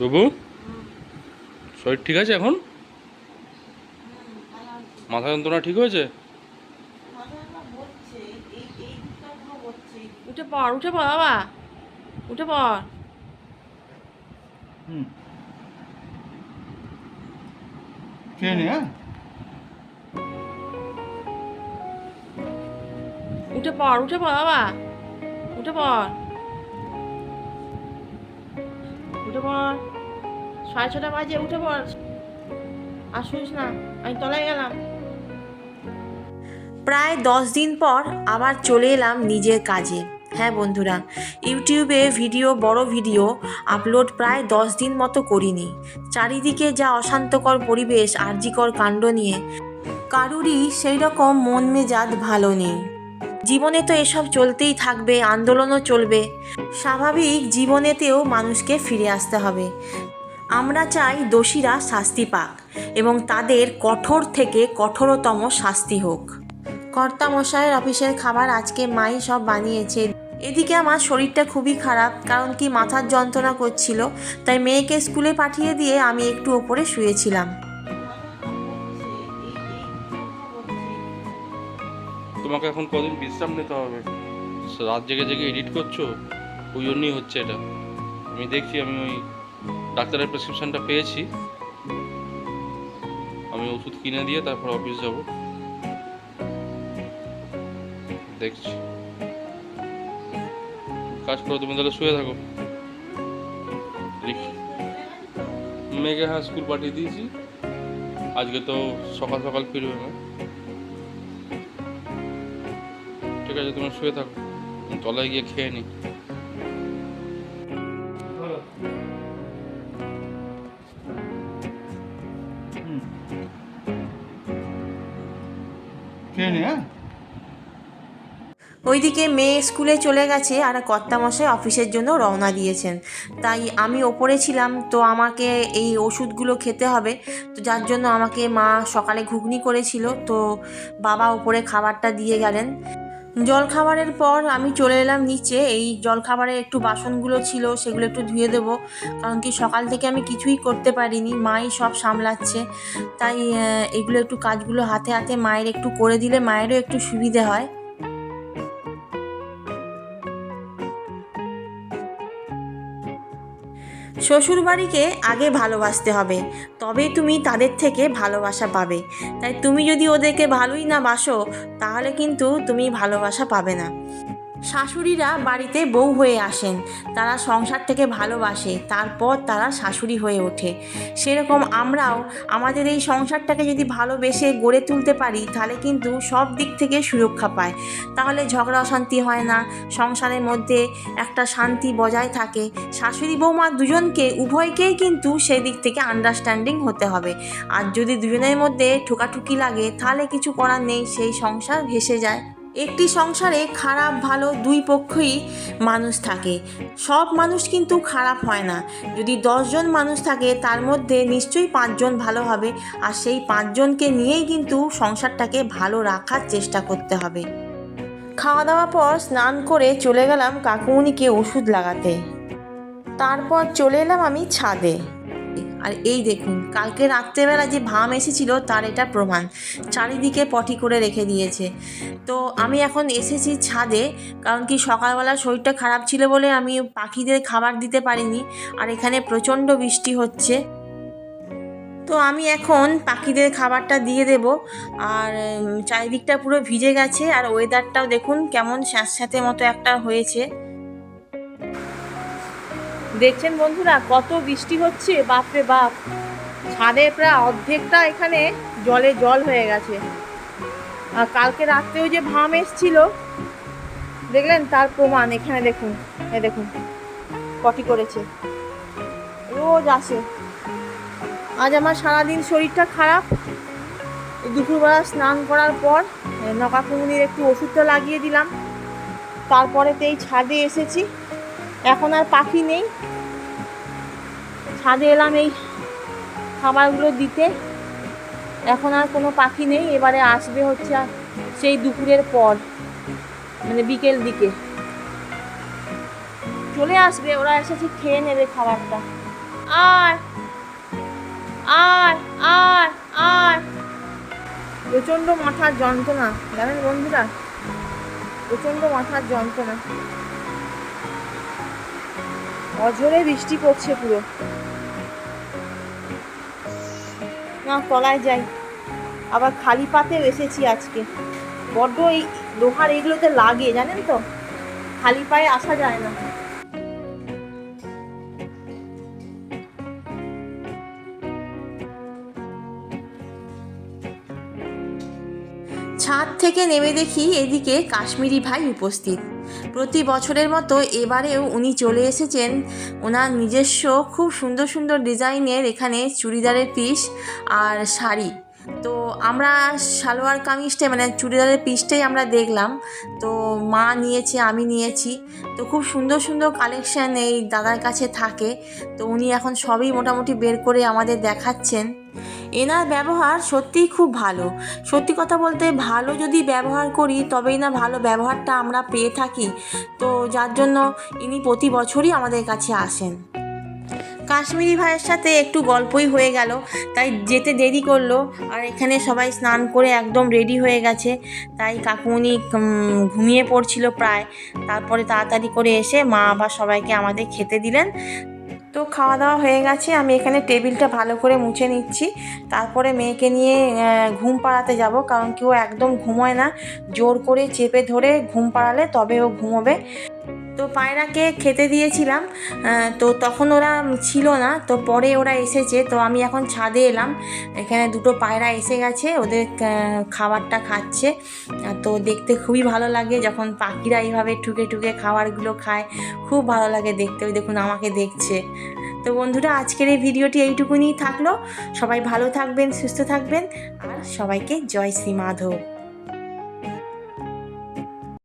বাবু শরীর ঠিক আছে এখন? মাথা যন্ত্রণা ঠিক হয়েছে? উঠে পড় উঠে পড় বাবা। উঠে পড়। হুম। হ্যাঁ? উঠে পড় উঠে পড় বাবা। উঠে পড়। উঠে পড়। সাড়ে ছটা বাজে, উঠে পড়। আর শুনিস না, আমি তলায় গেলাম। প্রায় দশ দিন পর আবার চলে এলাম নিজের কাজে। হ্যাঁ বন্ধুরা, ইউটিউবে ভিডিও, বড় ভিডিও আপলোড প্রায় দশ দিন মতো করিনি। চারিদিকে যা অশান্তকর পরিবেশ, আর্জিকর কাণ্ড নিয়ে, কারুরই সেই রকম মন মেজাজ ভালো নেই। জীবনে তো এসব চলতেই থাকবে, আন্দোলনও চলবে। স্বাভাবিক জীবনেতেও মানুষকে ফিরে আসতে হবে। আমরা চাই দোষীরা শাস্তি পাক এবং তাদের কঠোর থেকে কঠোরতম শাস্তি হোক। কর্তামশাইয়ের অফিসের খাবার আজকে মাই সব বানিয়েছে। এদিকে আমার শরীরটা খুবই খারাপ, কারণ কি মাথার যন্ত্রণা করছিল, তাই মেয়েকে স্কুলে পাঠিয়ে দিয়ে আমি একটু ওপরে শুয়েছিলাম। তোমাকে এখন কদিন বিশ্রাম নিতে হবে। রাত জেগে জেগে এডিট করছ? ওই জন্যই হচ্ছে এটা। আমি দেখছি, আমি ওই ডাক্তারের প্রেসক্রিপশনটা পেয়েছি। আমি ওষুধ কিনে দিয়ে তারপর অফিস যাব। দেখছি। কাজ করো, তুমি তাহলে শুয়ে থাকো। মেয়েকে হ্যাঁ স্কুল পাঠিয়ে দিয়েছি। আজকে তো সকাল সকাল ফিরবে না। ঠিক আছে তুমি শুয়ে থাকো। তলায় গিয়ে খেয়ে নে হ্যাঁ? ওইদিকে মেয়ে স্কুলে চলে গেছে আর কর্তামশাই অফিসের জন্য রওনা দিয়েছেন। তাই আমি ওপরে ছিলাম তো আমাকে এই ওষুধগুলো খেতে হবে। তো যার জন্য আমাকে মা সকালে ঘুগনি করেছিল তো বাবা ওপরে খাবারটা দিয়ে গেলেন। জল খাবারের পর আমি চলে এলাম নিচে। এই জলখাবারে একটু বাসনগুলো ছিল, সেগুলো একটু ধুয়ে দেবো। কারণ কি সকাল থেকে আমি কিছুই করতে পারিনি, মাই সব সামলাচ্ছে। তাই এগুলো একটু কাজগুলো হাতে হাতে মায়ের একটু করে দিলে মায়েরও একটু সুবিধে হয়। শ্বশুরবাড়িকে আগে ভালোবাসতে হবে তবেই তুমি তাদের থেকে ভালোবাসা পাবে। তাই তুমি যদি ওদেরকে ভালোই না বাসো, তাহলে কিন্তু তুমি ভালোবাসা পাবে না। শাশুড়িরা বাড়িতে বউ হয়ে আসেন। তারা সংসার থেকে ভালোবাসে, তারপর তারা শাশুড়ি হয়ে ওঠে। সেরকম আমরাও আমাদের এই সংসারটাকে যদি ভালোবেসে গড়ে তুলতে পারি, তাহলে কিন্তু সব দিক থেকে সুরক্ষা পায়। তাহলে ঝগড়া অশান্তি হয় না, সংসারের মধ্যে একটা শান্তি বজায় থাকে। শাশুড়ি বৌমা দুজনকে, উভয়কেই কিন্তু সেই দিক থেকে আন্ডারস্ট্যান্ডিং হতে হবে। আর যদি দুজনের মধ্যে ঠোকাঠুকি লাগে, তাহলে কিছু করার নেই, সেই সংসার ভেসে যায়। একটি সংসারে খারাপ, ভালো দুই পক্ষই মানুষ থাকে। সব মানুষ কিন্তু খারাপ হয় না। যদি দশজন মানুষ থাকে, তার মধ্যে নিশ্চয়ই পাঁচজন ভালো হবে। আর সেই পাঁচজনকে নিয়েই কিন্তু সংসারটাকে ভালো রাখার চেষ্টা করতে হবে। খাওয়া দাওয়া পর স্নান করে চলে গেলাম কাকুমণিকে ওষুধ লাগাতে। তারপর চলে এলাম আমি ছাদে। আর এই দেখুন, কালকে রাত্রেবেলা যে ভাম এসেছিল, তার এটা প্রমাণ। চারিদিকে পটি করে রেখে দিয়েছে। তো আমি এখন এসেছি ছাদে, কারণ কি সকালবেলা শরীরটা খারাপ ছিল বলে আমি পাখিদের খাবার দিতে পারিনি। আর এখানে প্রচণ্ড বৃষ্টি হচ্ছে। তো আমি এখন পাখিদের খাবারটা দিয়ে দেব। আর চারিদিকটা পুরো ভিজে গেছে। আর ওয়েদারটাও দেখুন কেমন স্যাঁতস্যাঁতে মতো একটা হয়েছে। দেখছেন বন্ধুরা, কত বৃষ্টি হচ্ছে, বাপরে বাপ। ছাদে প্রায় অর্ধেকটা এখানে জলে জল হয়ে গেছে। আর কালকে রাত্রেও যে ভাম এসছিল, দেখলেন? তার প্রমাণ এখানে দেখুন, এ দেখুন কটি করেছে। রোজ আসে। আজ আমার সারাদিন শরীরটা খারাপ। দুপুরবেলা স্নান করার পর নকাকুমনির একটু ওষুধটা লাগিয়ে দিলাম। তারপরেতেই ছাদে এসেছি। এখন আর পাখি নেই। ছাদে এলাম এই খাবারগুলো দিতে। এখন আর কোনো পাখি নেই, এবারে আসবে হচ্ছে আর সেই দুপুরের পর মানে বিকেল দিকে। চলে আসবে, ওরা এসেছে খেয়ে নেবে খাবারটা। আর আর আর আর। প্রচণ্ড মাথার যন্ত্রণা, জানেন বন্ধুরা? প্রচণ্ড মাথার যন্ত্রণা। অঝরে বৃষ্টি পড়ছে পুরো। না, তলায় যাই। আবার খালি পাতেও এসেছি আজকে। বড্ড এই লোহার এগুলোতে লাগে, জানেন তো? খালি পায়ে আসা যায় না। ছাদ থেকে নেমে দেখি এদিকে কাশ্মীরি ভাই উপস্থিত। প্রতি বছরের মতো এবারেও উনি চলে এসেছেন। ওনার নিজস্ব খুব সুন্দর সুন্দর ডিজাইনের এখানে চুড়িদারের পিস আর শাড়ি। তো আমরা সালোয়ার কামিজটা মানে চুড়িদারের পিসটাই আমরা দেখলাম। তো মা নিয়েছে, আমি নিয়েছি। তো খুব সুন্দর সুন্দর কালেকশান এই দাদার কাছে থাকে। তো উনি এখন সবই মোটামুটি বের করে আমাদের দেখাচ্ছেন। এনার ব্যবহার সত্যিই খুব ভালো। সত্যি কথা বলতে ভালো যদি ব্যবহার করি, তবেই না ভালো ব্যবহারটা আমরা পেয়ে থাকি। তো যার জন্য ইনি প্রতি বছরই আমাদের কাছে আসেন। কাশ্মীরি ভাইয়ের সাথে একটু গল্পই হয়ে গেল। তাই যেতে দেরি করল। আর এখানে সবাই স্নান করে একদম রেডি হয়ে গেছে। তাই কাকুমনি ঘুমিয়ে পড়ছিল প্রায়। তারপরে তাড়াতাড়ি করে এসে মা আবার সবাইকে আমাদের খেতে দিলেন। তো খাওয়া দাওয়া হয়ে গেছে, আমি এখানে টেবিলটা ভালো করে মুছে নিচ্ছি। তারপরে মেয়েকে নিয়ে ঘুম পাড়াতে যাব, কারণ কেউ একদম ঘুমোয় না। জোর করে চেপে ধরে ঘুম পাড়ালে তবে ও ঘুমোবে। পায়রাকে খেতে দিয়েছিলাম তো তখন ওরা ছিল না, তো পরে ওরা এসেছে, তো আমি এখন ছাদে এলাম, এখানে দুটো পায়রা এসে গেছে, ওদের খাবারটা খাচ্ছে তো দেখতে খুবই ভালো লাগে, যখন পাখিরা এইভাবে ঠুকে ঠুকে খাবারগুলো খায়, খুব ভালো লাগে দেখতে, ওই দেখুন আমাকে দেখছে। তো বন্ধুরা, আজকের এই ভিডিওটি এইটুকুনি থাকল, সবাই ভালো থাকবেন, সুস্থ থাকবেন, আর সবাইকে জয় শ্রী মাধব।